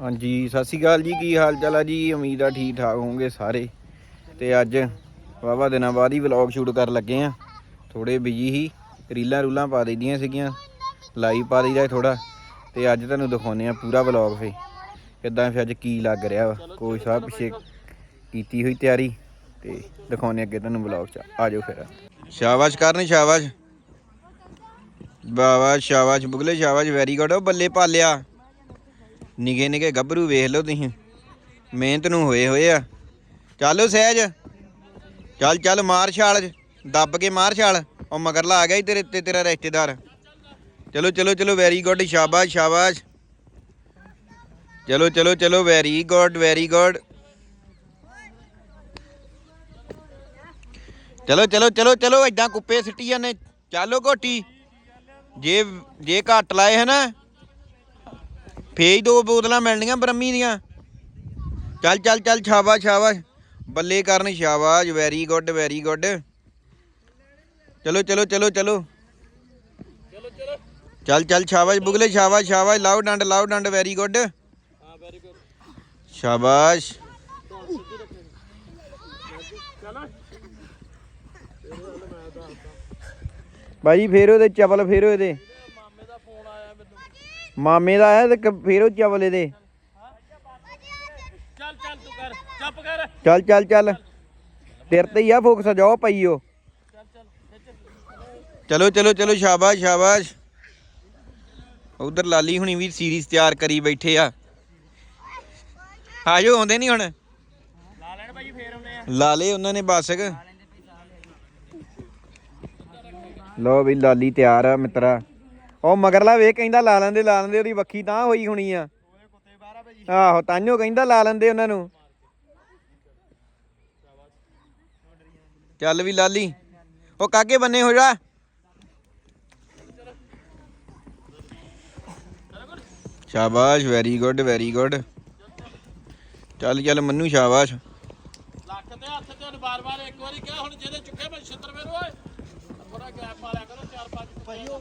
ਹਾਂਜੀ ਸਤਿ ਸ਼੍ਰੀ ਅਕਾਲ ਜੀ ਕੀ ਹਾਲ ਚਾਲ ਆ ਜੀ? ਉਮੀਦ ਆ ਠੀਕ ਠਾਕ ਹੋਵੋਗੇ ਸਾਰੇ। ਤੇ ਅੱਜ ਵਾਵਾ ਦਿਨਾਂ ਬਾਅਦ ਹੀ ਵਲੌਗ ਸ਼ੂਟ ਕਰਨ ਲੱਗੇ ਆ। ਥੋੜੇ ਬਿਜ਼ੀ ਹੀ ਰੀਲਾਂ ਰੂਲਾਂ ਪਾ ਦਈਦੀਆਂ ਸੀਗੀਆਂ ਲਾਈਵ ਪਾ ਦਈਦਾ ਥੋੜਾ ਤੇ ਅੱਜ ਤੁਹਾਨੂੰ ਦਿਖਾਉਨੇ ਆ ਪੂਰਾ ਵਲੌਗ ਫੇ। ਕਿੱਦਾਂ ਫੇ ਅੱਜ ਕੀ ਲੱਗ ਰਿਹਾ ਵਾ। ਕੋਈ ਸਾਹਿਬ ਪਿੱਛੇ ਕੀਤੀ ਹੋਈ ਤਿਆਰੀ। ਤੇ ਦਿਖਾਉਨੇ ਅੱਗੇ ਤੁਹਾਨੂੰ ਵਲੌਗ ਚ। ਆ ਜਾਓ ਫਿਰ। ਸ਼ਾਬਾਸ਼ ਕਰਨ ਸ਼ਾਬਾਸ਼। ਬਾਬਾ ਸ਼ਾਬਾਸ਼। ਬੁਗਲੇ ਸ਼ਾਬਾਸ਼। ਵੈਰੀ ਗੁੱਡ ਉਹ ਬੱਲੇ ਪਾਲਿਆ। ਨਿਗੇ ਨਿਗੇ ਗੱਭਰੂ ਵੇਖ ਲਓ ਤੁਸੀਂ। ਮਿਹਨਤ ਨੂੰ ਹੋਏ ਹੋਏ ਆ। ਚੱਲੋ ਸਹਿਜ। ਚੱਲ ਚੱਲ ਮਾਰ ਛਾਲ ਦੱਬ ਕੇ ਮਾਰ ਛਾਲ। ਉਹ ਮਗਰਲਾ ਆ ਗਿਆ ਈ ਤੇਰੇ ਤੇ ਤੇਰਾ ਰਿਸ਼ਤੇਦਾਰ। ਚਲੋ ਚਲੋ ਚਲੋ ਵੈਰੀ ਗੁੱਡ ਸ਼ਾਬਾਸ਼ ਸ਼ਾਬਾਸ਼। ਚਲੋ ਚਲੋ ਚਲੋ ਵੈਰੀ ਗੁੱਡ ਵੈਰੀ ਗੁੱਡ ਚਲੋ ਚਲੋ ਚਲੋ ਚਲੋ ਐਦਾਂ ਕੁੱਪੇ ਸਿੱਟੀ ਜਾਂਦੇ। ਚਾਲੋ ਘੋਟੀ। ਜੇ ਜੇ ਘੱਟ ਲਾਏ ਹੈ ਨਾ ਫੇਜ ਦੋ ਬੋਤਲਾਂ ਮਿਲਣੀਆਂ ਬ੍ਰਹਮੀ ਦੀਆਂ। ਚੱਲ ਚੱਲ ਚੱਲ, ਸ਼ਾਬਾਸ਼ ਸ਼ਾਬਾਸ਼। ਬੱਲੇ ਕਰਨ ਸ਼ਾਬਾਸ਼ ਵੈਰੀ ਗੁੱਡ ਵੈਰੀ ਗੁੱਡ ਚਲੋ ਚਲੋ ਚਲੋ ਚਲੋ। ਚੱਲ ਚੱਲ, ਸ਼ਾਬਾਸ਼ ਬੁਗਲੇ, ਸ਼ਾਬਾਸ਼ ਸ਼ਾਬਾਸ਼। ਲਾਓ ਡੰਡ ਲਾਓ ਡੰਡ ਵੈਰੀ ਗੁੱਡ ਸ਼ਾਬਾਸ਼। ਭਾਈ ਫੇਰ ਉਹਦੇ, ਚਵਲ ਫੇਰੋ ਇਹਦੇ ਮਾਮੇ ਦਾ ਆਇਆ ਤੇ ਕ- ਫੇਰੋ ਚਵਲ ਇਹਦੇ ਚੱਲ ਚੱਲ ਤੂੰ ਕਰ ਚੁੱਪ ਕਰ। ਚੱਲ ਚੱਲ ਚੱਲ। ਤੇਰੇ ਤੇ ਹੀ ਆ ਫੋਕਸ ਜਾਓ ਪਈਓ ਚਲੋ ਚਲੋ ਚਲੋ ਸ਼ਾਬਾਸ਼ ਸ਼ਾਬਾਸ਼। ਉਧਰ ਲਾਲੀ ਹੁਣੀ ਵੀ ਸੀਰੀਜ਼ ਤਿਆਰ ਕਰੀ ਬੈਠੇ ਆ। ਆਜੋ ਆਉਂਦੇ ਨਹੀਂ ਹੁਣ? ਲਾ ਲੈਣ ਭਾਈ ਫੇਰ ਆਉਨੇ ਆ। ਲਾਲੇ ਉਹਨਾਂ ਨੇ ਬਸ ਲੋ ਵੀ ਲਾਲੀ ਤਿਆਰ ਆ ਮਿੱਤਰਾ। ਉਹ ਮਗਰਲਾ ਵੇ ਕਹਿੰਦਾ ਲਾ ਲੈਂਦੇ ਲਾ ਲੈਂਦੇ, ਉਹਦੀ ਵੱਖੀ ਤਾਂ ਹੋਈ ਹੋਣੀ ਆ। ਆਹੋ ਤਾਂਿਓ ਕਹਿੰਦਾ ਲਾ ਲੈਂਦੇ ਉਹਨਾਂ ਨੂੰ। ਚੱਲ ਵੀ ਲਾਲੀ। ਉਹ ਕਾਕੇ ਬੰਨੇ ਹੋ ਜਾ। ਸ਼ਾਬਾਸ਼ ਵੈਰੀ ਗੁੱਡ ਵੈਰੀ ਗੁੱਡ ਚੱਲ ਚੱਲ ਮੰਨੂ ਸ਼ਾਬਾਸ਼। ਲੱਕ ਤੇ ਹੱਥ ਤੇ ਬਾਰ ਬਾਰ ਇੱਕ ਵਾਰੀ ਕਿਹਾ, ਹੁਣ ਜਿਹਦੇ ਚੁੱਕੇ ਮੈਂ ਛਿੱਤਰ ਫੇਰ, ਓਏ। ਥੋੜਾ ਗੈਪ ਪਾ ਲਿਆ ਕਰੋ ਚਾਰ ਪੰਜ ਭਾਈ ਉਹ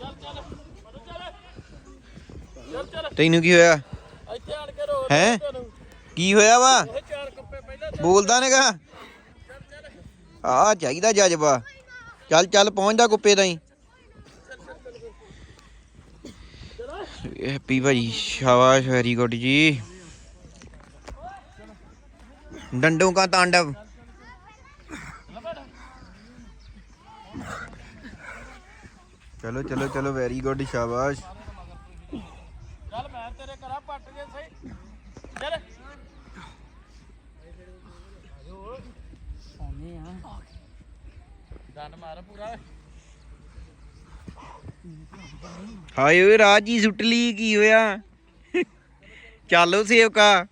ਚੱਲ ਚੱਲ ਮਨੂ ਚੱਲ। ਚੱਲ ਚੱਲ। ਤੈਨੂੰ ਕੀ ਹੋਇਆ? ਇੱਥੇ ਆਣ ਕੇ ਰੋ ਹੈਂ? ਕੀ ਹੋਇਆ ਵਾ? ਇਹ ਚਾਰ ਕੱਪੇ ਪਹਿਲਾਂ ਬੋਲਦਾ ਨੇਗਾ ਆ ਚਾਹੀਦਾ ਜਜ਼ਬਾ। ਚੱਲ ਚੱਲ ਪਹੁੰਚਦਾ ਕੁੱਪੇ ਤਾਈ। ਹੈਪੀ ਭਾਈ ਸ਼ਾਬਾਸ਼ ਵੈਰੀ ਗੁੱਡ ਜੀ। ਡੰਡੋਂ ਕਾ ਤਾਂਡਵ। ਚਲੋ ਚਲੋ ਚਲੋ ਵੈਰੀ ਗੁੱਡ ਸ਼ਾਬਾਸ਼। ਚੱਲ ਮੈਂ ਤੇਰੇ ਘਰਾਂ ਪੱਟ ਜੇ ਸਹੀ। ਚੱਲ ਆ। ਮਾਰ ਪੂਰਾ। ਹਾਏ ਓਏ ਰਾਜ ਜੀ ਸੁੱਟ ਲਈ ਕੀ ਹੋਇਆ? ਚੱਲੋ ਸੇਵਕਾ।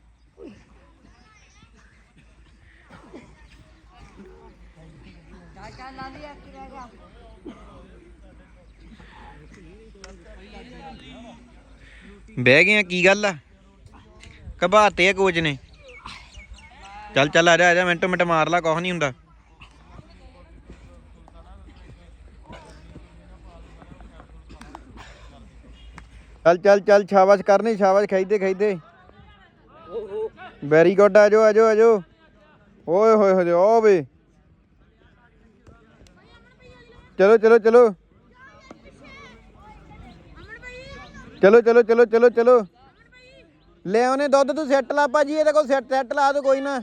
ਬਹਿ ਗਏ ਆ, ਕੀ ਗੱਲ ਆ? ਘਬਾਤੇ ਆ ਕੋਚ ਨੇ। ਚੱਲ ਚੱਲ, ਆ ਜਾ ਆ ਜਾ, ਮਿੰਟੋ ਮਿੰਟ ਮਾਰ ਲਾ, ਕੁਛ ਨਹੀਂ ਹੁੰਦਾ। ਚੱਲ ਚੱਲ ਚੱਲ, ਸ਼ਾਬਾਸ਼ ਕਰਨੀ, ਸ਼ਾਬਾਸ਼ ਖਾਈਦੇ ਖਾਈਦੇ ਵੈਰੀ ਗੁੱਡ ਆ ਜਾਓ ਆਜੋ ਆਜੋ ਆਜੋ ਓਏ ਹੋਏ ਹੋਏ ਓ ਵੇ। ਚਲੋ ਚਲੋ ਚਲੋ। ਚਲੋ ਚਲੋ ਚਲੋ ਚਲੋ ਚਲੋ। ਲੈ ਆਉਨੇ ਦੁੱਧ ਤੂੰ ਸੈੱਟ ਲਾ ਭਾਜੀ ਇਹਦੇ ਕੋਲ ਸੈੱਟ ਸੈੱਟ ਲਾ ਦੋ ਕੋਈ ਨਾ।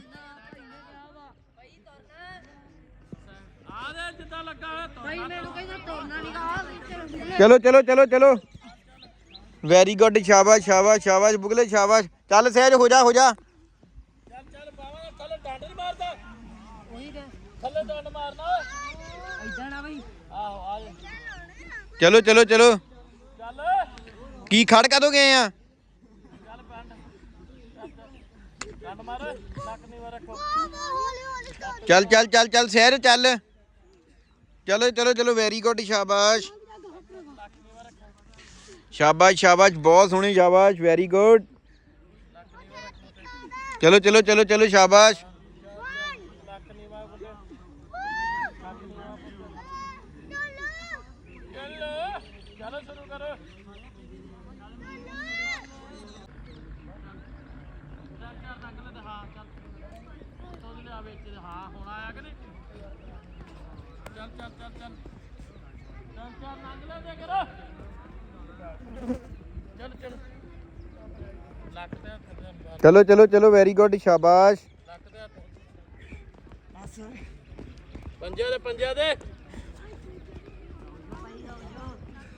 ਆ ਦੇ ਜਿੱਦਾਂ ਲੱਗਾ ਹੋਇਆ ਤੁਰ। ਭਾਈ ਮੈਨੂੰ ਕਹਿੰਦਾ ਤੋੜਨਾ ਨਹੀਂ ਗਾ ਚਲੋ ਚਲੋ ਚਲੋ ਚਲੋ। ਵੈਰੀ ਗੁੱਡ ਸ਼ਾਬਾਸ਼ ਸ਼ਾਬਾਸ਼ ਸ਼ਾਬਾਸ਼ ਬੁਗਲੇ ਸ਼ਾਬਾਸ਼। ਚੱਲ ਸਹਿਜ ਹੋ ਜਾ ਹੋ ਜਾ। ਚੱਲ ਚੱਲ ਬਾਵਾ ਥੱਲੇ ਡੰਡ ਨਹੀਂ ਮਾਰਦਾ। ਉਹੀ ਤੇ ਥੱਲੇ ਡੰਡ ਮਾਰਨਾ। ਇਦਾਂ ਨਾ ਭਾਈ ਆਹੋ ਆ ਜਾ। ਚਲੋ ਚਲੋ ਚਲੋ ਚੱਲ। ਕੀ ਖੜ ਕਦੋਂ ਗਏ ਆ ਚੱਲ ਪੈਂਡ ਡੰਡ ਮਾਰ ਨੱਕ ਨਹੀਂ ਰੱਖੋ ਚੱਲ ਚੱਲ ਚੱਲ ਚੱਲ ਸਹਿਜ ਚੱਲ ਚਲੋ ਚਲੋ ਚਲੋ ਵੈਰੀ ਗੁੱਡ ਸ਼ਾਬਾਸ਼ ਸ਼ਾਬਾਸ਼ ਸ਼ਾਬਾਸ਼ ਬਹੁਤ ਸੋਹਣੀ ਸ਼ਾਬਾਸ਼ ਵੈਰੀ ਗੁੱਡ ਚਲੋ ਚਲੋ ਚਲੋ ਚਲੋ ਸ਼ਾਬਾਸ਼ ਤੇ ਹਾਂ ਹੁਣ ਆਇਆ ਕਿ ਨਹੀਂ? ਚਲੋ ਵੈਰੀ ਗੁੱਡ ਸ਼ਾਬਾਸ਼।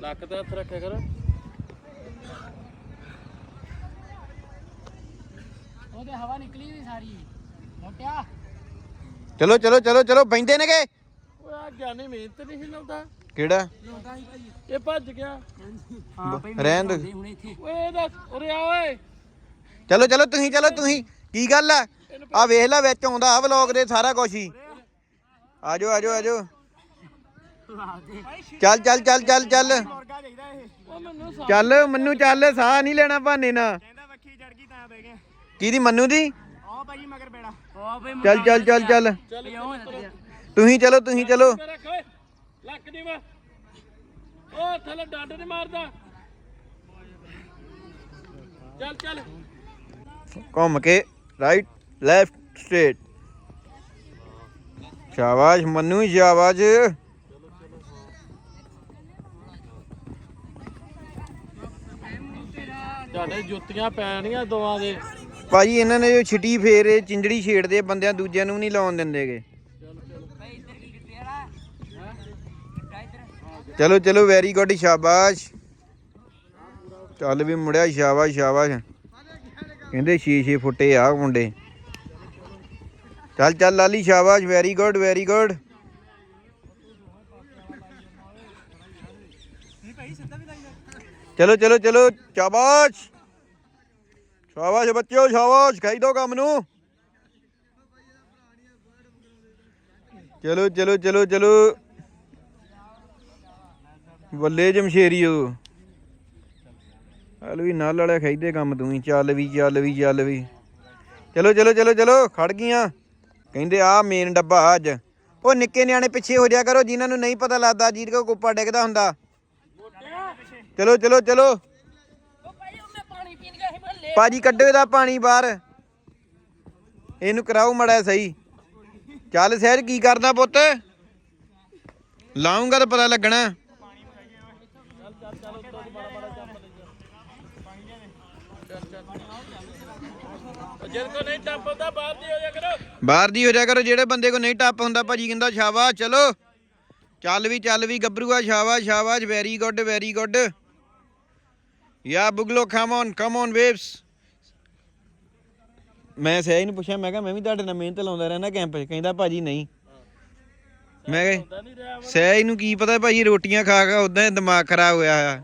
ਲੱਕ ਦੇ ਹੱਥ ਰੱਖਿਆ ਕਰ। ਉਹਦੇ ਹਵਾ ਨਿਕਲੀ ਨਹੀਂ ਸਾਰੀ। ਮੋਟਿਆ। ਚਲੋ ਚਲੋ ਚਲੋ ਚਲੋ ਬੈਂਦੇ ਨੇਗੇ। ਓਏ ਆ ਗਿਆਨੀ ਮਿਹਨਤ ਨਹੀਂ ਸੀ ਲਾਉਂਦਾ। ਕਿਹੜਾ? ਇਹ ਭੱਜ ਗਿਆ। ਰਹਿਣ ਦੇ। ਓਏ ਇਹਦਾ ਉਰੇ ਆ ਓਏ। ਚਲੋ ਚਲੋ ਤੁਸੀਂ ਚਲੋ ਤੁਸੀਂ। ਕੀ ਗੱਲ ਆ? ਆ ਵੇਖ ਲੈ ਵਿੱਚ ਆਉਂਦਾ ਆ ਵਲੌਗ ਦੇ ਸਾਰਾ ਕੁਝ ਹੀ। ਆਜੋ ਆਜੋ ਆਜੋ। ਚੱਲ ਚੱਲ ਚੱਲ ਚੱਲ ਚੱਲ। ਚੱਲ ਮੰਨੂ ਚੱਲ ਸਾਹ ਨਹੀਂ ਲੈਣਾ ਬਹਾਨੇ ਨਾ ਕਿਹਦੀ ਮੰਨੂ ਦੀ? ਉਹ ਭਾਈ ਚੱਲ ਚੱਲ ਚੱਲ ਚੱਲ ਚੱਲ। ਤੁਸੀਂ ਚਲੋ ਤੁਸੀਂ ਚਲੋ। ਲੱਕ ਦੀ ਵਾ ਉਹ ਥੱਲੇ ਡੰਡ ਨਹੀਂ ਮਾਰਦਾ ਚੱਲ ਚੱਲ ਘੁੰਮ ਕੇ ਰਾਈਟ ਲੈਫਟ ਸਟ੍ਰੇਟ ਸ਼ਾਬਾਸ਼, ਮੰਨੂ ਸ਼ਾਬਾਸ਼। ਤੁਹਾਡੇ ਜੁੱਤੀਆਂ ਪੈਣੀਆਂ ਦੋਵਾਂ ਦੇ। ਭਾਜੀ, ਇਹਨਾਂ ਨੇ ਜੋ ਛਿਟੀ ਫੇਰ ਚਿੰਜੜੀ ਛੇੜਦੇ ਬੰਦਿਆਂ ਦੂਜਿਆਂ ਨੂੰ ਨਹੀਂ ਲਾਉਣ ਦਿੰਦੇਗੇ ਚਲੋ ਚਲੋ ਵੈਰੀ ਗੁੱਡ ਸ਼ਾਬਾਸ਼। ਚੱਲ ਵੀ ਮੁੜਿਆ ਸ਼ਾਬਾਸ਼ ਸ਼ਾਬਾਸ਼। ਕਹਿੰਦੇ 6-6 ਫੁੱਟੇ ਆ ਮੁੰਡੇ। ਚੱਲ ਚੱਲ, ਲਾਲੀ, ਸ਼ਾਬਾਸ਼ ਵੈਰੀ ਗੁੱਡ ਵੈਰੀ ਗੁੱਡ ਚਲੋ ਚਲੋ ਚਲੋ, ਸ਼ਾਬਾਸ਼। ਸ਼ਾਬਾਸ਼ ਬੱਚਿਓ, ਸ਼ਾਬਾਸ਼। ਖਾਈ ਦੋ ਕੰਮ ਨੂੰ। ਚਲੋ ਚਲੋ ਚਲੋ ਚਲੋ। ਬੱਲੇ ਜਮਸ਼ੇਰੀਓ ਹਲ ਵੀ ਨਾਲ ਵਾਲਿਆ ਖਾਈਦੇ ਕੰਮ ਤੂੰ ਹੀ ਚੱਲ ਵੀ ਚੱਲ ਵੀ ਚੱਲ ਵੀ। ਚਲੋ ਚਲੋ ਚਲੋ ਚਲੋ, ਖੜ ਗਈਆਂ। ਕਹਿੰਦੇ ਆ ਮੇਨ ਡੱਬਾ ਅੱਜ। ਉਹ ਨਿੱਕੇ ਨਿਆਣੇ ਪਿੱਛੇ ਹੋ ਜਾ ਕਰੋ, ਜਿਨ੍ਹਾਂ ਨੂੰ ਨਹੀਂ ਪਤਾ ਲੱਗਦਾ ਜੀਰ ਕੋ ਕੁੱਪਾ ਡਿੱਗਦਾ ਹੁੰਦਾ। ਚਲੋ ਚਲੋ ਚਲੋ। ਭਾਜੀ ਕੱਢੋ ਇਹਦਾ ਪਾਣੀ ਬਾਹਰ। ਇਹਨੂੰ ਕਰਾਓ ਮੜਾ ਸਹੀ। ਚੱਲ ਸਹਿਜ, ਕੀ ਕਰਦਾ ਪੁੱਤ? ਲਾਉਂਗਾ ਤਾਂ ਪਤਾ ਲੱਗਣਾ। ਬਾਹਰ ਦੀ ਹੋ ਜਾ ਬਾਹਰ ਦੀ ਹੋ ਜਾ ਕਰੋ, ਜਿਹੜੇ ਬੰਦੇ ਕੋ ਨਹੀਂ ਟੱਪ ਹੁੰਦਾ, ਭਾਜੀ ਕਹਿੰਦਾ ਸ਼ਾਬਾਸ਼, ਚਲੋ। ਚੱਲ ਵੀ ਚੱਲ ਵੀ, ਗੱਭਰੂਆ, ਸ਼ਾਬਾਸ਼ ਸ਼ਾਬਾਸ਼ ਵੈਰੀ ਗੁੱਡ ਵੈਰੀ ਗੁੱਡ ਯਾ ਬੁਗਲੋ come on come on waves ਮੈਂ ਸਹਿਜ ਨੂੰ ਪੁੱਛਿਆ ਮੈਂ ਕਿਹਾ ਮੈਂ ਵੀ ਤੁਹਾਡੇ ਨਾਲ ਮਿਹਨਤ ਲਾਉਂਦਾ ਰਹਿਣਾ ਕੈਂਪ 'ਚ ਕਹਿੰਦਾ ਭਾਜੀ ਨਹੀਂ। ਮੈਂ ਕਿਹਾ ਸਹਿਜ ਨੂੰ ਕੀ ਪਤਾ ਭਾਜੀ ਰੋਟੀਆਂ ਖਾ ਖਾ ਉਦਾਂ ਹੀ ਦਿਮਾਗ ਖਰਾਬ ਹੋਇਆ ਆ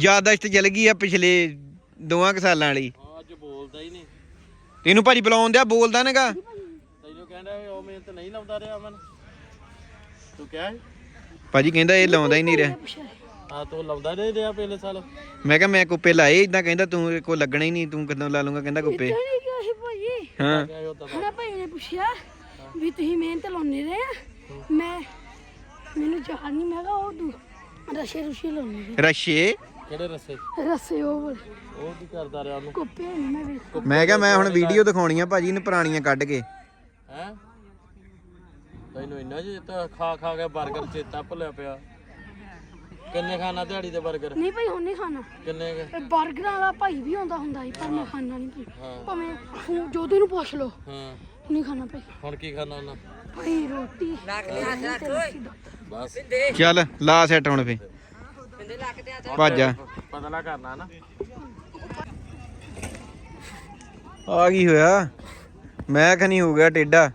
ਯਾਦਾਸ਼ਤ ਚਲ ਗਈ ਆ ਪਿਛਲੇ ਦੋਵਾਂ ਕੁ ਸਾਲਾਂ ਵਾਲੀ। ਅੱਜ ਬੋਲਦਾ ਹੀ ਨਹੀਂ। ਤੈਨੂੰ ਭਾਜੀ ਬੁਲਾਉਣ ਦਿਆ ਬੋਲਦਾ ਨੇਗਾ ਤੈਨੂੰ ਕਹਿੰਦਾ ਉਹ ਮਿਹਨਤ ਨਹੀਂ ਲਾਉਂਦਾ ਰਿਹਾ ਅਮਨ। ਤੂੰ ਕਿਹਾ? ਭਾਜੀ ਕਹਿੰਦਾ ਇਹ ਲਾਉਂਦਾ ਹੀ ਨਹੀਂ ਰਿਹਾ। ਹਾਂ ਤੂੰ ਲਾਉਂਦਾ ਨਹੀਂ ਰਿਹਾ ਪਹਿਲੇ ਸਾਲ? ਮੈਂ ਕਿਹਾ ਮੈਂ ਕੁੱਪੇ ਲਾਏ ਇਦਾਂ ਕਹਿੰਦਾ ਤੂੰ ਕੋ ਲੱਗਣਾ ਹੀ ਨਹੀਂ ਤੂੰ ਕਦੋਂ ਲਾ ਲੂੰਗਾ ਕਹਿੰਦਾ ਕੁੱਪੇ। ਨਹੀਂ ਗਿਆ ਸੀ ਭਾਈ। ਹਾਂ। ਹਣਾ ਭਾਈ ਨੇ ਪੁੱਛਿਆ ਵੀ ਤੁਸੀਂ ਮਿਹਨਤ ਲਾਉਂਦੇ ਰਹੇ ਆ? ਮੈਂ ਮੈਨੂੰ ਯਾਦ ਨਹੀਂ ਮੈਂ ਕਿਹਾ ਉਹ ਤੂੰ ਰਸ਼ੇ ਰੁਸ਼ੇ ਲਾਉਂਦੇ ਰਹੇ। ਰਸ਼ੇ? ਕਿਹੜੇ ਰਸੇ? ਰਸੇ ਉਹ ਵਾਲੇ। ਉਹ ਕੀ ਕਰਦਾ ਰਿਹਾ ਉਹਨੂੰ? ਕੁੱਪੇ ਨੀ ਮੈਂ ਵੇਖ ਮੈਂ ਕਿਹਾ ਮੈਂ ਹੁਣ ਵੀਡੀਓ ਦਿਖਾਉਣੀ ਆ ਭਾਜੀ ਨੇ ਪੁਰਾਣੀਆਂ ਕੱਢ ਕੇ। ਹੈ? ਤੈਨੂੰ ਇੰਨਾ ਚੇਤਾ ਖਾ ਖਾ ਕੇ 버ਗਰ ਚੇਤਾ ਭੁੱਲਿਆ ਪਿਆ। ਕਿੰਨੇ ਖਾਣਾ ਦਿਹਾੜੀ ਦੇ 버ਗਰ ਨਹੀਂ ਭਾਈ ਹੁਣ ਨਹੀਂ ਖਾਣਾ। ਕਿੰਨੇ ਕੁ? ਇਹ 버ਗਰਾਂ ਦਾ ਭਾਈ ਵੀ ਆਉਂਦਾ ਹੁੰਦਾ ਸੀ ਪਰ ਮੈਂ ਖਾਣਾ ਨਹੀਂ ਭਾਈ। ਹਾਂ। ਭਾਵੇਂ ਫੂ- ਜੋਦੇ ਨੂੰ ਪੁੱਛ ਲਓ ਹਾਂ। ਨਹੀਂ ਖਾਣਾ ਭਾਈ। ਹੁਣ ਕੀ ਖਾਣਾ ਉਹਨਾਂ? ਭਾਈ ਰੋਟੀ। ਬਸ। ਚੱਲ ਲਾ ਸੈੱਟ ਹੁਣ ਫੇ ਭੱਜ ਜਾ। ਪਤਲਾ ਕਰਨਾ ਨਾ। ਆ ਕੀ ਹੋਇਆ? ਮੈਂ ਖਣੀ ਹੋ ਗਿਆ ਟੇਡਾ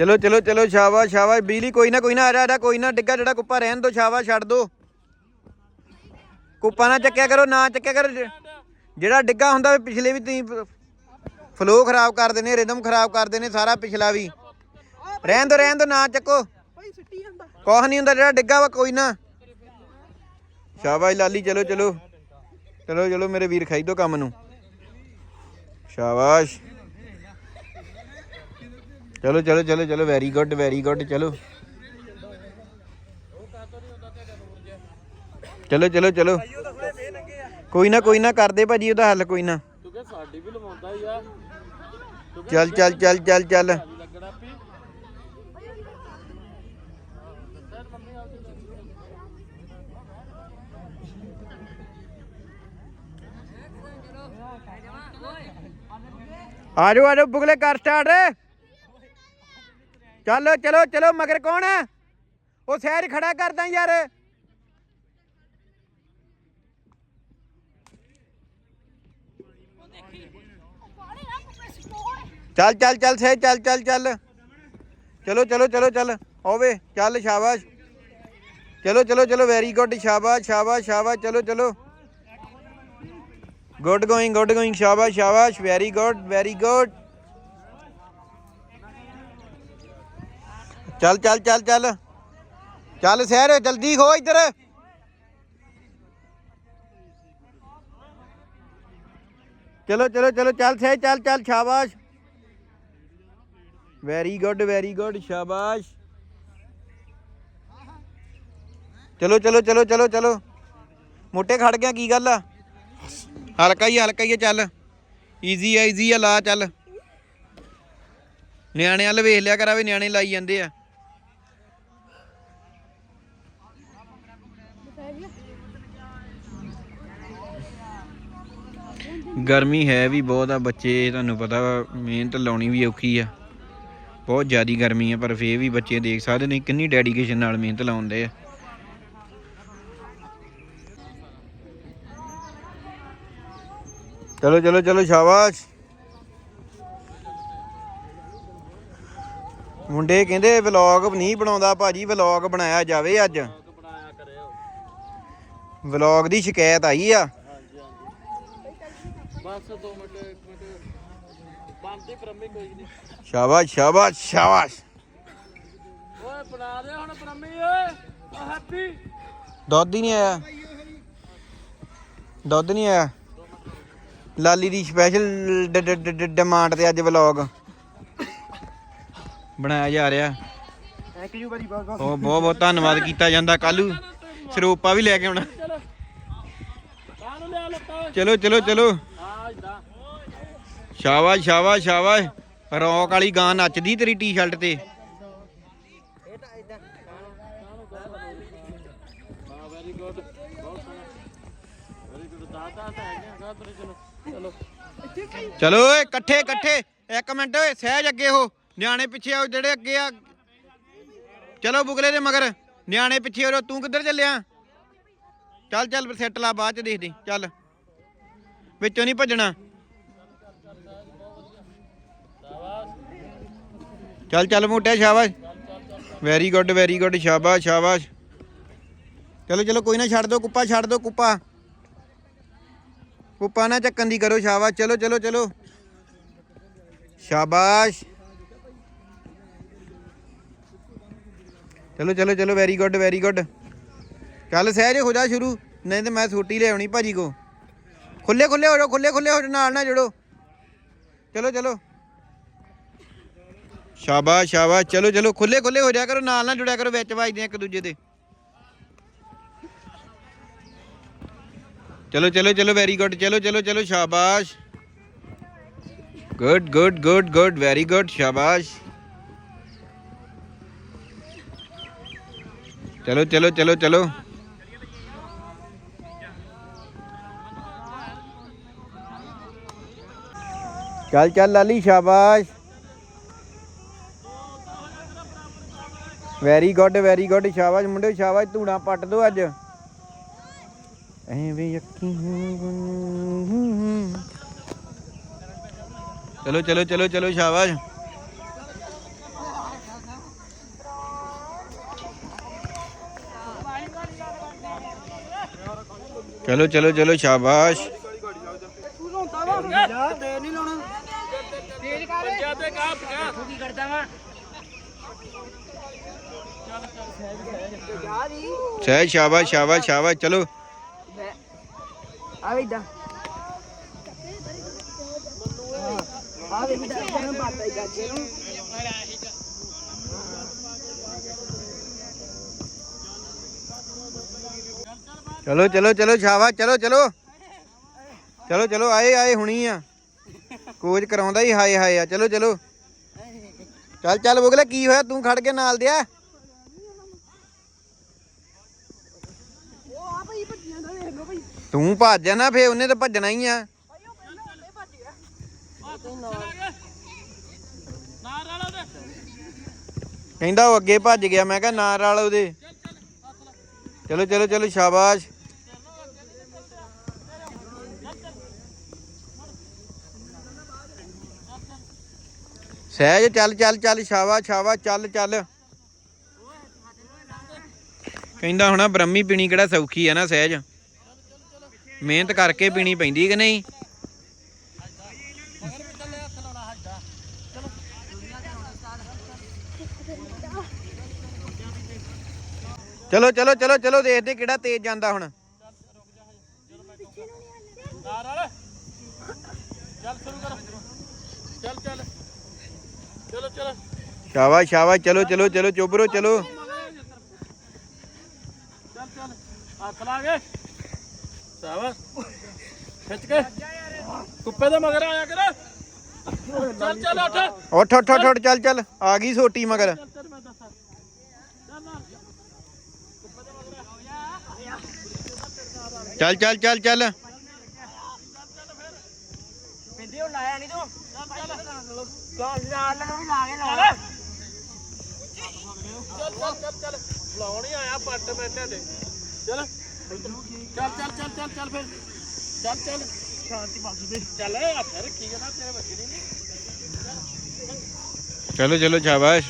ਚਲੋ ਚਲੋ ਚਲੋ, ਸ਼ਾਬਾਸ਼ ਸ਼ਾਬਾਸ਼। ਬਿਜਲੀ ਕੋਈ ਨਾ ਕੋਈ ਨਾ, ਆ ਜਾ ਆ ਜਾ, ਕੋਈ ਨਾ, ਡਿੱਗਾ ਜਿਹੜਾ ਕੁੱਪਾ ਰਹਿਣ ਦੋ, ਸ਼ਾਬਾਸ਼, ਛੱਡ ਦੋ। ਕੁੱਪਾ ਨਾ ਚੱਕਿਆ ਕਰੋ, ਨਾ ਚੱਕਿਆ ਕਰੋ। ਜ- ਜਿਹੜਾ ਡਿੱਗਾ ਹੁੰਦਾ ਵੀ ਪਿਛਲੇ ਵੀ ਤੁਸੀਂ ਫਲੋ ਖਰਾਬ ਕਰ ਦਿੰਦੇ ਰਿਦਮ ਖਰਾਬ ਕਰ ਦਿੰਦੇ ਸਾਰਾ ਪਿਛਲਾ ਵੀ। ਰਹਿਣ ਦੋ ਰਹਿਣ ਦੋ, ਨਾ ਚੱਕੋ। ਕੁਛ ਨਹੀਂ ਹੁੰਦਾ, ਜਿਹੜਾ ਡਿੱਗਾ ਵਾ, ਕੋਈ ਨਾ। ਸ਼ਾਬਾਸ਼, ਲਾਲੀ, ਚਲੋ ਚਲੋ। ਚਲੋ ਚਲੋ, ਮੇਰੇ ਵੀਰ, ਖਾਈ ਦੋ ਕੰਮ ਨੂੰ। ਸ਼ਾਬਾਸ਼। ਚਲੋ ਚਲੋ ਚਲੋ ਚਲੋ ਵੈਰੀ ਗੁੱਡ ਵੈਰੀ ਗੁੱਡ ਚਲੋ। ਚਲੋ ਚਲੋ ਚਲੋ। ਕੋਈ ਨਾ ਕੋਈ ਨਾ ਕਰਦੇ ਭਾਜੀ ਉਹਦਾ ਹੱਲ ਕੋਈ ਨਾ। ਚੱਲ ਚੱਲ ਚੱਲ ਚੱਲ ਚੱਲ। ਆ ਜਾਓ ਆ ਜਾਓ ਬੁਗਲੇ ਕਰ ਸਟਾਰਟ ਚੱਲ, ਚਲੋ ਚਲੋ, ਮਗਰ ਕੌਣ ਹੈ? ਉਹ ਸਹਿਰ ਖੜਾ ਕਰਦਾ ਯਾਰ। ਚੱਲ ਚੱਲ ਚੱਲ ਸਹਿ ਚੱਲ ਚੱਲ ਚੱਲ। ਚਲੋ ਚਲੋ ਚਲੋ, ਚੱਲ। ਹੋਵੇ ਚੱਲ, ਸ਼ਾਬਾਸ਼। ਚਲੋ ਚਲੋ ਚਲੋ ਵੈਰੀ ਗੁੱਡ ਸ਼ਾਬਾਸ਼ ਸ਼ਾਬਾਸ਼ ਸ਼ਾਬਾਸ਼। ਚਲੋ ਚਲੋ। ਗੁੱਡ ਗੋਇੰਗ ਗੁੱਡ ਗੋਇੰਗ ਸ਼ਾਬਾਸ਼ ਸ਼ਾਬਾਸ਼। ਵੈਰੀ ਗੁੱਡ ਵੈਰੀ ਗੁੱਡ ਚੱਲ ਚੱਲ ਚੱਲ ਚੱਲ। ਚੱਲ ਸਹਿਰ ਜਲਦੀ ਖੋ ਇੱਧਰ। ਚਲੋ ਚਲੋ ਚਲੋ ਚੱਲ ਸ਼ਹਿਰ ਚੱਲ ਚੱਲ ਸ਼ਾਬਾਸ਼। ਵੈਰੀ ਗੁੱਡ ਵੈਰੀ ਗੁੱਡ ਸ਼ਾਬਾਸ਼। ਚਲੋ ਚਲੋ ਚਲੋ ਚਲੋ ਚਲੋ। ਮੋਟੇ ਖੜ ਗਿਆ ਕੀ ਗੱਲ ਆ? ਹਲਕਾ ਹੀ ਹਲਕਾ ਹੀ ਆ, ਚੱਲ। ਈਜ਼ੀ ਆ ਈਜ਼ੀ ਆ ਲਾ ਚੱਲ। ਨਿਆਣੇ ਵੱਲ ਵੇਖ ਲਿਆ ਕਰਾਵੇ ਨਿਆਣੇ ਲਾਈ ਜਾਂਦੇ ਆ। ਗਰਮੀ ਹੈ ਵੀ ਬਹੁਤ ਆ ਬੱਚੇ ਤੁਹਾਨੂੰ ਪਤਾ ਮਿਹਨਤ ਲਾਉਣੀ ਵੀ ਔਖੀ ਆ। ਬਹੁਤ ਜ਼ਿਆਦੀ ਗਰਮੀ ਆ ਪਰ ਫੇਰ ਵੀ ਬੱਚੇ ਦੇਖ ਸਕਦੇ ਨੇ ਕਿੰਨੀ ਡੈਡੀਕੇਸ਼ਨ ਨਾਲ ਮਿਹਨਤ ਲਾਉਂਦੇ ਆ। ਚਲੋ ਚਲੋ ਚਲੋ ਸ਼ਾਬਾਸ਼। ਮੁੰਡੇ ਕਹਿੰਦੇ ਵਲੌਗ ਨਹੀਂ ਬਣਾਉਂਦਾ ਭਾਜੀ ਵਲੌਗ ਬਣਾਇਆ ਜਾਵੇ ਅੱਜ। ਵਲੌਗ ਦੀ ਸ਼ਿਕਾਇਤ ਆਈ ਆ। ਬਸ 2 ਮਿੰਟ 1 ਮਿੰਟ। ਬੰਦੀ ਪ੍ਰਮੀ ਕੋਈ ਨਹੀਂ ਸ਼ਾਬਾਸ਼ ਸ਼ਾਬਾਸ਼ ਸ਼ਾਬਾਸ਼। ਓਏ ਬਣਾ ਦੇ ਹੁਣ ਪ੍ਰਮੀ ਓਏ। ਆ ਹੈਪੀ। ਦੁੱਧ ਹੀ ਨਹੀਂ ਆਇਆ। ਦੁੱਧ ਨਹੀਂ ਆਇਆ। ਲਾਲੀ ਦੀ ਸਪੈਸ਼ਲ ਡਿਮਾਂਡ ਤੇ ਅੱਜ ਵਲੌਗ ਬਣਾਇਆ ਜਾ ਰਿਹਾ। ਥੈਂਕ ਯੂ ਬਹੁਤ ਬਹੁਤ ਉਹ ਬਹੁਤ ਬਹੁਤ ਧੰਨਵਾਦ ਕੀਤਾ ਜਾਂਦਾ ਕੱਲੂ ਸਰੂਪਾ ਵੀ ਲੈ ਕੇ ਆਉਣਾ। ਚਲੋ ਚਲੋ ਚਲੋ। ਸ਼ਾਬਾਸ਼ ਸ਼ਾਬਾਸ਼ ਸ਼ਾਬਾਸ਼। ਰੌਕ ਵਾਲੀ ਗਾਂ ਨੱਚਦੀ ਤੇਰੀ ਟੀ-ਸ਼ਰਟ ਤੇ। ਚਲੋ ਚਲੋ ਓਏ, ਇਕੱਠੇ ਇਕੱਠੇ। ਇੱਕ ਮਿੰਟ ਓਏ, ਸਹਿਜ ਅੱਗੇ ਹੋ। ਨਿਆਣੇ ਪਿੱਛੇ ਆਓ, ਜਿਹੜੇ ਅੱਗੇ ਆ। ਚਲੋ ਬੁਗਲੇ ਦੇ ਮਗਰ। ਨਿਆਣੇ ਪਿੱਛੇ ਹੋ ਤੂੰ ਕਿੱਧਰ ਚੱਲਿਆ? ਚੱਲ ਚੱਲ ਸੈੱਟ ਲਾ, ਬਾਅਦ ਚ ਦੇਖਦੇ। ਚੱਲ। ਵਿੱਚੋਂ ਨਹੀਂ ਭੱਜਣਾ। ਚੱਲ ਚੱਲ ਮੋਟਿਆ, ਸ਼ਾਬਾਸ਼। ਵੈਰੀ ਗੁੱਡ ਵੈਰੀ ਗੁੱਡ ਸ਼ਾਬਾਸ਼ ਸ਼ਾਬਾਸ਼। ਚਲੋ ਚਲੋ, ਕੋਈ ਨਾ, ਛੱਡ ਦਿਓ ਕੁੱਪਾ, ਛੱਡ ਦਿਓ ਕੁੱਪਾ। ਕੁੱਪਾ ਨਾ ਚੱਕਣ ਦੀ ਕਰੋ, ਸ਼ਾਬਾਸ਼। ਚਲੋ ਚਲੋ ਚਲੋ। ਸ਼ਾਬਾਸ਼। ਚਲੋ ਚਲੋ ਚਲੋ ਵੈਰੀ ਗੁੱਡ ਵੈਰੀ ਗੁੱਡ ਚੱਲ, ਸਹਿਜ ਹੋ ਜਾ ਸ਼ੁਰੂ। ਨਹੀਂ ਤੇ ਮੈਂ ਛੁੱਟੀ ਲੈ ਆਉਣੀ ਭਾਜੀ ਕੋ ਖੁੱਲੇ ਖੁੱਲੇ ਹੋ ਜਾਓ, ਖੁੱਲੇ ਖੁੱਲੇ ਹੋ ਜਾਓ, ਨਾਲ ਨਾ ਜੁੜੋ। ਚਲੋ ਚਲੋ। ਸ਼ਾਬਾਸ਼ ਸ਼ਾਬਾਸ਼। ਚਲੋ ਚਲੋ, ਖੁੱਲੇ ਖੁੱਲੇ ਹੋ ਜਾ ਕਰੋ, ਨਾਲ ਨਾ ਜੁੜਿਆ ਕਰੋ, ਵਿੱਚ ਵੱਜਦੇ ਇੱਕ ਦੂਜੇ ਦੇ ਚਲੋ ਚਲੋ ਚਲੋ ਵੈਰੀ ਗੁੱਡ ਚਲੋ ਚਲੋ ਚਲੋ, ਸ਼ਾਬਾਸ਼। Good good good good very good ਸ਼ਾਬਾਸ਼। ਚਲੋ ਚਲੋ ਚਲੋ ਚਲੋ। ਚੱਲ ਚੱਲ ਲਾਲੀ, ਸ਼ਾਬਾਸ਼। ਵੈਰੀ ਗੁੱਡ ਵੈਰੀ ਗੁੱਡ ਸ਼ਾਬਾਸ਼ ਮੁੰਡੇ ਸ਼ਾਬਾਸ਼, ਧੂਣਾ ਪੱਟ ਦੋ ਅੱਜ। ਐਵੇਂ ਯਕੀਨ ਚਲੋ ਚਲੋ ਚਲੋ ਚਲੋ, ਸ਼ਾਬਾਸ਼। ਚਲੋ ਚਲੋ ਚਲੋ, ਸ਼ਾਬਾਸ਼ ਜਾ ਦੇ ਨਹੀਂ ਲਾਉਣਾ ਪੰਜਾ ਤੇ ਕਾ ਪਕਾ ਕੀ ਕਰਦਾ ਵਾ ਜਾ ਦੀ ਸਹਿ ਸ਼ਾਬਾਸ਼ ਸ਼ਾਬਾਸ਼ ਸ਼ਾਬਾਸ਼ ਚਲੋ। ਆ ਵੇ ਇਦਾਂ। ਆ ਵੇ ਇਦਾਂ ਇਹਨਾਂ ਬਾਤਾਂ ਹੀ ਕਰਦੇ ਨੂੰ। ਚਲੋ ਚਲੋ ਚਲੋ ਸ਼ਾਬਾਸ਼ ਚਲੋ ਚਲੋ। ਚਲੋ ਚਲੋ ਆਏ ਆਏ ਹੁਣੀ ਆ। ਕੋਚ ਕਰਾਉਂਦਾ ਹੀ ਹਾਏ ਹਾਏ ਆ। ਚਲੋ ਚਲੋ। ਚੱਲ ਚੱਲ ਬੁਗਲੇ ਕੀ ਹੋਇਆ? ਤੂੰ ਖੜ ਕੇ ਨਾਲ ਦਿਆ ਉਹ ਆ ਭਾਈ ਭੱਜੀਆਂ ਦਾ ਵੇਖ ਲਓ ਭਾਈ। ਤੂੰ ਭੱਜ ਜਾ ਨਾ ਫੇ ਉਹਨੇ ਤਾਂ ਭੱਜਣਾ ਹੀ ਆ। ਭਾਈ ਉਹ ਪਹਿਲਾਂ ਉਹਨੇ ਭੱਜ ਗਿਆ। ਨਾਲ ਵਾਲਾ ਦੇ ਕਹਿੰਦਾ ਉਹ ਅੱਗੇ ਭੱਜ ਗਿਆ ਮੈਂ ਕਿਹਾ ਨਾਲ ਰਲ ਉਹਦੇ। ਚਲੋ ਚਲੋ ਚਲੋ ਸ਼ਾਬਾਸ਼। ਸਹਿਜ ਚੱਲ ਚੱਲ ਚੱਲ ਸ਼ਾਬਾਸ਼ ਸ਼ਾਬਾਸ਼ ਚੱਲ ਚੱਲ। ਕਹਿੰਦਾ ਹੁਣਾ ਬ੍ਰਹਮੀ ਪੀਣੀ ਕਿਹੜਾ ਸੌਖੀ ਆ ਨਾ ਸਹਿਜ। ਮਿਹਨਤ ਕਰਕੇ ਪੀਣੀ ਪੈਂਦੀ ਕਿ ਨਹੀਂ? ਚਲੋ ਚਲੋ ਚਲੋ ਚਲੋ, ਦੇਖਦੇ ਕਿਹੜਾ ਤੇਜ਼ ਜਾਂਦਾ ਹੁਣ। ਨਾਲ ਵਾਲਾ ਚੱਲ ਚੱਲ। ਚਲੋ ਚਲੋ ਸ਼ਾਬਾਸ਼ ਸ਼ਾਬਾਸ਼ ਚਲੋ ਚਲੋ ਚਲੋ ਚੋਬਰੋ ਚਲੋ ਚੱਲ ਹੱਥ ਲਾ ਕੇ। ਸਾਵਾ ਖਿੱਚ ਕੇ। ਕੁੱਪੇ ਦੇ ਮਗਰ ਆਇਆ ਕਰ। ਚੱਲ ਚੱਲ ਉੱਠ। ਉੱਠ ਉੱਠ ਉੱਠ ਉੱਠ, ਚੱਲ ਚੱਲ। ਆ ਗਈ ਸੋਟੀ ਮਗਰ। ਚੱਲ ਚੱਲ ਮੈਂ ਦੱਸਾਂ। ਚੱਲ ਨਾਲ। ਕੁੱਪੇ ਦੇ ਮਗਰ ਚੱਲ ਚੱਲ ਚੱਲ ਚੱਲ। ਪਿੰਦੇ ਉਹ ਲਾਇਆ ਨਹੀਂ ਤੂੰ? ਚੱਲ ਨਾਲ ਨੂੰ ਲਾ ਕੇ ਲਾ। ਚੱਲ। ਚੱਲ ਚੱਲ ਚੱਲ। ਲਾਉਣ ਹੀ ਆਇਆ ਪੱਟ ਮੈਂ ਤੁਹਾਡੇ ਚੱਲ ਚੱਲ ਚੱਲ ਚੱਲ ਚੱਲ ਚੱਲ ਫਿਰ ਚੱਲ ਚੱਲ ਸ਼ਾਂਤੀ ਬਾਕੀ ਦੇ ਚੱਲ ਹੱਥ ਰੱਖੀ ਜਾਣਾ ਤੇਰੇ ਬੱਚੇ ਨਹੀਂ ਚਲੋ ਚਲੋ ਸ਼ਾਬਾਸ਼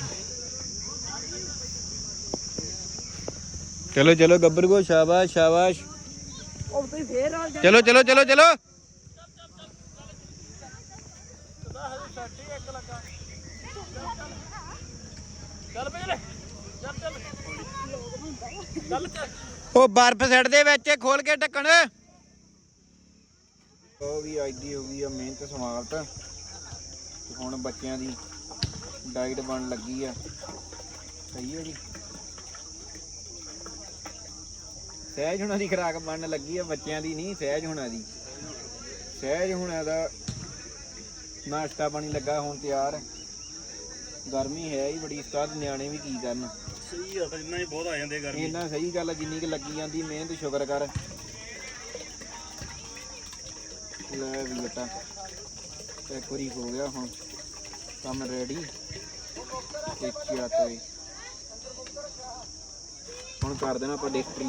ਚਲੋ ਚਲੋ ਗੱਬਰ ਕੋ ਸ਼ਾਬਾਸ਼ ਸ਼ਾਬਾਸ਼ ਉਹ ਤੁਸੀਂ ਫੇਰ ਨਾਲ ਜਾ ਚਲੋ ਚਲੋ ਚਲੋ ਚਲੋ ਉਹ ਬਰਫ਼ ਸਿੱਟ ਦੇ ਵਿੱਚ ਖੋਲ ਕੇ ਢੱਕਣ। ਉਹ ਵੀ ਅੱਜ ਦੀ ਹੋ ਗਈ ਆ, ਮਿਹਨਤ ਸਮਾਪਤ ਤੇ ਹੁਣ ਬੱਚਿਆਂ ਦੀ ਡਾਈਟ ਬਣ ਲੱਗੀ ਆ। ਸਹੀ ਹੈ ਜੀ। ਸਹਿਜ ਹੁਣਾਂ ਦੀ ਖੁਰਾਕ ਬਣਨ ਲੱਗੀ ਆ, ਬੱਚਿਆਂ ਦੀ ਨਹੀਂ, ਸਹਿਜ ਹੁਣਾਂ ਦੀ। ਸਹਿਜ ਹੁਣਾਂ ਦਾ ਨਾਸ਼ਤਾ ਪਾਣੀ ਲੱਗਾ, ਹੁਣ ਤਿਆਰ। ਗਰਮੀ ਹੈ ਹੀ ਬੜੀ, ਉਸਤਾਦ ਨਿਆਣੇ ਵੀ ਕੀ ਕਰਨ। ਸਹੀ ਆ ਇੰਨਾ ਹੀ ਬਹੁਤ ਆ ਜਾਂਦੇ ਗਰਮੀ। ਇੰਨਾ ਸਹੀ ਗੱਲ ਆ, ਜਿੰਨੀ ਕਿ ਲੱਗੀ ਜਾਂਦੀ ਮਿਹਨਤ ਸ਼ੁਕਰ ਕਰ। ਲੈ ਵੀ ਬੇਟਾ ਇੱਕ ਵਾਰੀ ਹੋ ਗਿਆ ਹੁਣ ਕੰਮ ਰੈਡੀ ਦੇਖਿਆ ਤੇ। ਹੁਣ ਕਰ ਦੇਣਾ ਆਪਾਂ ਡਿਸਟਰੀ